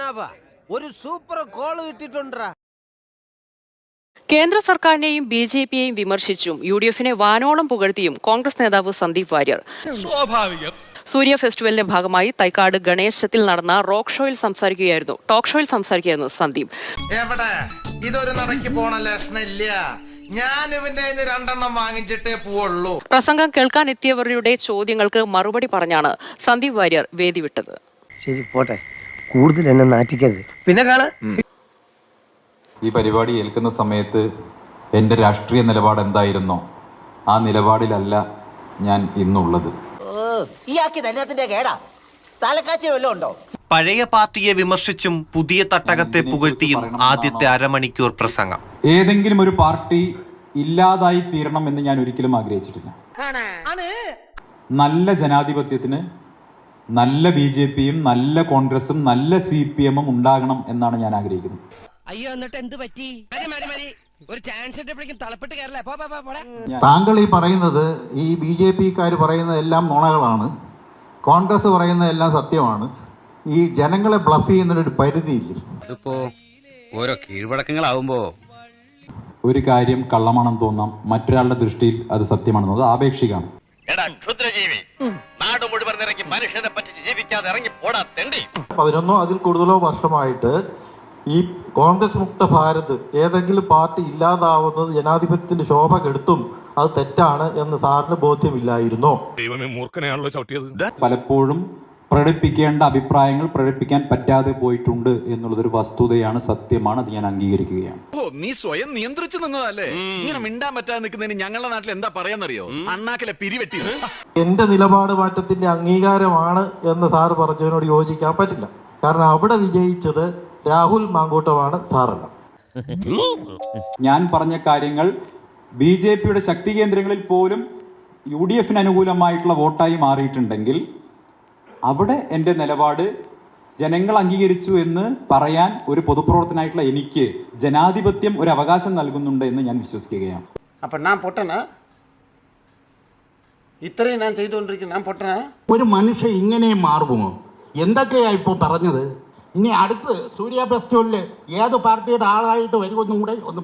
പത്മനാഭ ഒരു super call കിട്ടിട്ടുണ്ടാ കേന്ദ്ര സർക്കാരിനെയും ബി ജെ പിയെയും വിമർശിച്ചും യു ഡി എഫിനെ വാനോളം പുകഴ്ത്തിയും കോൺഗ്രസ് നേതാവ് സന്ദീപ് വാര്യർ. സ്വാഭാവികം. സൂര്യ ഫെസ്റ്റിവലിന്റെ ഭാഗമായി തൈക്കാട് ഗണേശത്തിൽ നടന്ന റോക്ക് ഷോയിൽ സംസാരിക്കുകയായിരുന്നു. ടോക്ക് ഷോയിൽ സംസാരിക്കുകയായിരുന്നു സന്ദീപ്. എവിടെ? ഇതൊരു നടക്കി പോണ ലക്ഷണില്ല. പ്രസംഗം കേൾക്കാൻ എത്തിയവരുടെ ചോദ്യങ്ങൾക്ക് മറുപടി പറഞ്ഞാണ് സന്ദീപ് വാര്യർ വേദി വിട്ടത്. ശരി പോട്ടെ. കൂടുതൽ എന്നെ നാറ്റിക്കരുത്. പിന്നെ കാണാ ഈ പരിപാടി ഏൽക്കുന്ന സമയത്ത് എന്റെ രാഷ്ട്രീയ നിലപാട് എന്തായിരുന്നോ? ആ നിലപാടിലല്ല ഞാൻ ഇന്നുള്ളത്. പഴയ പാർട്ടിയെ വിമർശിച്ചും പുതിയ തട്ടകത്തെ പുകഴ്ത്തിയും ആദ്യത്തെ അരമണിക്കൂർ പ്രസംഗം. ഏതെങ്കിലും ഒരു പാർട്ടി ഇല്ലാതായി തീരണം എന്ന് ഞാൻ ഒരിക്കലും ആഗ്രഹിച്ചിട്ടില്ല. നല്ല ജനാധിപത്യത്തിന് നല്ല ബി ജെ പിയും നല്ല കോൺഗ്രസും നല്ല സി പി എമ്മും ഉണ്ടാകണം എന്നാണ് ഞാൻ ആഗ്രഹിക്കുന്നത്. അയ്യോ എന്നിട്ട് എന്ത് പറ്റി? ഒരു ചാൻസ് തളപ്പെട്ട് താങ്കൾ ഈ പറയുന്നത് ഈ ബി ജെ പിക്കാർ പറയുന്നതെല്ലാം നുണകളാണ്. കോൺഗ്രസ് പറയുന്നതെല്ലാം സത്യമാണ്. ഈ ജനങ്ങളെ ബ്ലഫ് ചെയ്യുന്നതിനൊരു പരിധിയില്ലേ. ഇതിപ്പോ ഓരോ കീഴ്വഴക്കങ്ങളാവുമ്പോ ഒരു കാര്യം കള്ളമാണെന്ന് തോന്നാം മറ്റൊരാളുടെ ദൃഷ്ടിയിൽ അത് സത്യമാണെന്നത് അത് ആപേക്ഷികമാണ്. എടാ ക്ഷുദ്രജീവി. നാട് മുഴുവൻ ഇറങ്ങി മനുഷ്യനെ പറ്റിച്ച് ജീവിക്കാതെ ഇറങ്ങി പോടാ തെണ്ടി. പതിനൊന്നോ അതിൽ കൂടുതലോ വർഷമായിട്ട് ഈ കോൺഗ്രസ് മുക്ത ഭാരത് ഏതെങ്കിലും പാർട്ടി ഇല്ലാതാവുന്നത് ജനാധിപത്യത്തിന്റെ ശോഭ കെടുത്തും അത് തെറ്റാണ് എന്ന് സാറിന് ബോധ്യമില്ലായിരുന്നോ. ദൈവമേ മൂർഖനെയാണല്ലോ ചവിട്ടിയത്. പലപ്പോഴും പ്രകടിപ്പിക്കേണ്ട അഭിപ്രായങ്ങൾ പ്രകടിപ്പിക്കാൻ പറ്റാതെ പോയിട്ടുണ്ട് എന്നുള്ളതൊരു വസ്തുതയാണ് സത്യമാണ്. അത് ഞാൻ അംഗീകരിക്കുകയാണ്. ഓ നീ സ്വയം നിയന്ത്രിച്ചു നിന്നതല്ലേ? ഇങ്ങനെ മിണ്ടാൻ പറ്റാതെ നിൽക്കുന്നതിന് ഞങ്ങളുടെ നാട്ടിൽ എന്താ പറയാന്നറിയോ? അണ്ണാക്കിലെ പിരിവെട്ടി. എന്റെ നിലപാട് മാറ്റത്തിന്റെ അംഗീകാരമാണ് എന്ന് സാർ പറഞ്ഞതിനോട് യോജിക്കാൻ പറ്റില്ല. കാരണം അവിടെ വിജയിച്ചത് രാഹുൽ മാങ്കൂട്ടമാണ് സാറല്ല. ഞാൻ പറഞ്ഞ കാര്യങ്ങൾ ബി ജെ പിയുടെ ശക്തി കേന്ദ്രങ്ങളിൽ പോലും യു ഡി എഫിന് അനുകൂലമായിട്ടുള്ള വോട്ടായി മാറിയിട്ടുണ്ടെങ്കിൽ അവിടെ എന്റെ നിലപാട് ജനങ്ങൾ അംഗീകരിച്ചു എന്ന് പറയാൻ ഒരു പൊതുപ്രവർത്തനായിട്ടുള്ള എനിക്ക് ജനാധിപത്യം ഒരു അവകാശം നൽകുന്നുണ്ട് എന്ന് ഞാൻ വിശ്വസിക്കുകയാണ്. അപ്പൊ ഞാൻ പൊട്ടന? ഇത്രയും ഞാൻ ചെയ്തുകൊണ്ടിരിക്കുന്നു ഞാൻ പൊട്ടന? ഒരു മനുഷ്യൻ ഇങ്ങനെ മാറുമോ? എന്തൊക്കെയാ ഇപ്പോൾ പറഞ്ഞത്? ഇനി അടുത്ത് സൂര്യ ഫെസ്റ്റിവലിൽ ഏത് പാർട്ടിയുടെ ആളായിട്ട് വരുമെന്നും കൂടെ ഒന്ന്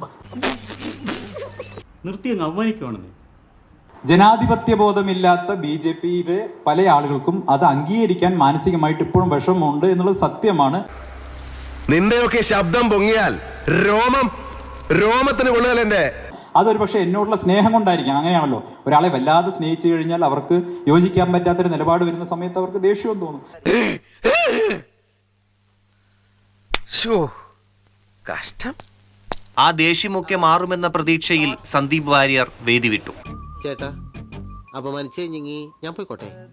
നിർത്തി അവമാനിക്കുവാണെന്ന്. ജനാധിപത്യ ബോധമില്ലാത്ത ബി ജെ പിയിലെ പല ആളുകൾക്കും അത് അംഗീകരിക്കാൻ മാനസികമായിട്ട് ഇപ്പോഴും വിഷമമുണ്ട് എന്നുള്ളത് സത്യമാണ്. നിന്റെയൊക്കെ ശബ്ദം പൊങ്ങിയാൽ രോമം രോമത്തിന് കൊള്ളുകയല്ലേ അതൊരു പക്ഷേ എന്നോടുള്ള സ്നേഹം കൊണ്ടായിരിക്കാം. അങ്ങനെയാണല്ലോ. ഒരാളെ വല്ലാതെ സ്നേഹിച്ചു കഴിഞ്ഞാൽ അവർക്ക് യോജിക്കാൻ പറ്റാത്തൊരു നിലപാട് വരുന്ന സമയത്ത് അവർക്ക് ദേഷ്യവും തോന്നും. കഷ്ടം. ആ ദേഷ്യമൊക്കെ മാറുമെന്ന പ്രതീക്ഷയിൽ സന്ദീപ് വാര്യർ വേദി വിട്ടു ചേട്ടാ. അപമാനിച്ചേ ഞങ്ങി. ഞാൻ പോയിക്കോട്ടെ.